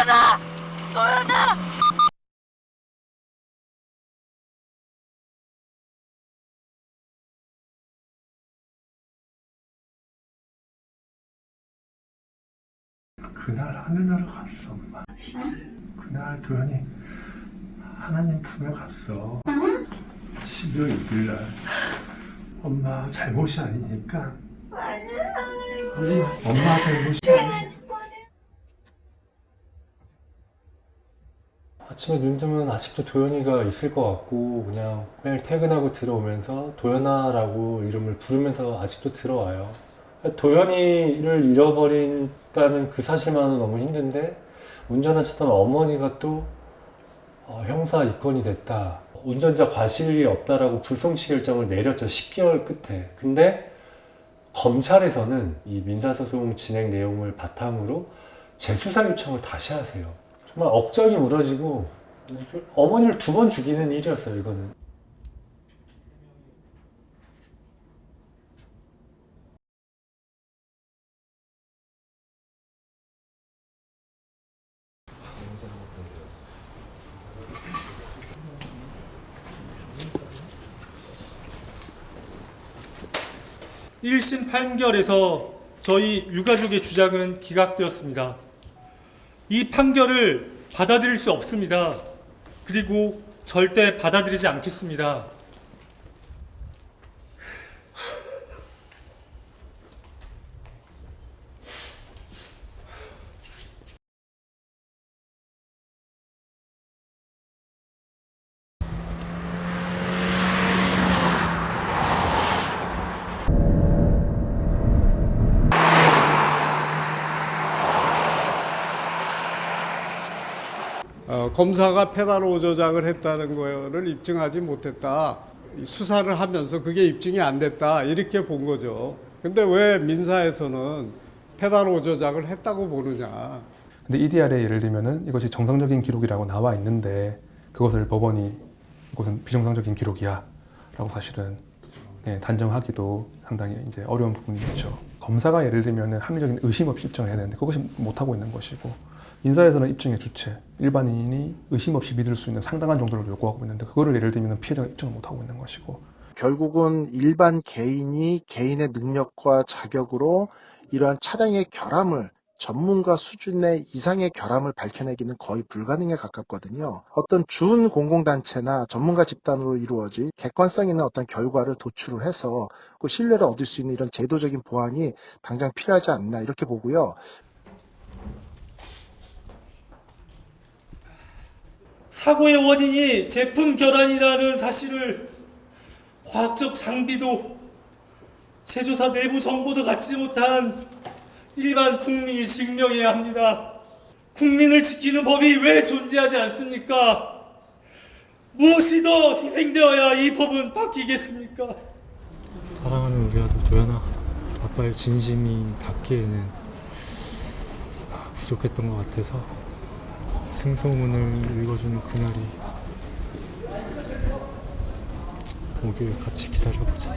도연아! 도연아! 그날 하늘나라 갔어 엄마. 그날 도연이 하나님 품에 갔어. 12월 6일 날. 엄마 잘못이 아니니까. 아니야 엄마 잘못이 아니니까. 아침에 눈 뜨면 아직도 도연이가 있을 것 같고 그냥 매일 퇴근하고 들어오면서 도연아라고 이름을 부르면서 아직도 들어와요. 도연이를 잃어버린다는 그 사실만은 너무 힘든데 운전하셨던 어머니가 또 어, 형사 입건이 됐다. 운전자 과실이 없다라고 불송치 결정을 내렸죠. 10개월 끝에. 근데 검찰에서는 이 민사소송 진행 내용을 바탕으로 재수사 요청을 다시 하세요. 정말 억장이 무너지고 어머니를 두 번 죽이는 일이었어요. 이거는. 일심 판결에서 저희 유가족의 주장은 기각되었습니다. 이 판결을 받아들일 수 없습니다. 그리고 절대 받아들이지 않겠습니다. 어, 검사가 페달로 조작을 했다는 거를 입증하지 못했다. 이 수사를 하면서 그게 입증이 안 됐다. 이렇게 본 거죠. 근데 왜 민사에서는 페달로 조작을 했다고 보느냐. 근데 EDR에 예를 들면은 이것이 정상적인 기록이라고 나와 있는데 그것을 법원이 이것은 비정상적인 기록이야라고 사실은 예, 단정하기도 상당히 이제 어려운 부분이죠. 검사가 예를 들면은 합리적인 의심 없이 입증해야 되는데 그것이 못 하고 있는 것이고 인사에서는 입증의 주체 일반인이 의심 없이 믿을 수 있는 상당한 정도를 요구하고 있는데 그거를 예를 들면 피해자가 입증을 못 하고 있는 것이고 결국은 일반 개인이 개인의 능력과 자격으로 이러한 차량의 결함을 전문가 수준의 이상의 결함을 밝혀내기는 거의 불가능에 가깝거든요. 어떤 준 공공단체나 전문가 집단으로 이루어진 객관성 있는 어떤 결과를 도출을 해서 그 신뢰를 얻을 수 있는 이런 제도적인 보완이 당장 필요하지 않나 이렇게 보고요. 사고의 원인이 제품 결함이라는 사실을 과학적 장비도 제조사 내부 정보도 갖지 못한 일반 국민이 증명해야 합니다. 국민을 지키는 법이 왜 존재하지 않습니까? 무엇이 더 희생되어야 이 법은 바뀌겠습니까? 사랑하는 우리 아들 도연아, 아빠의 진심이 닿기에는 부족했던 것 같아서 승소문을 읽어주는 그날이 오길 같이 기다려보자.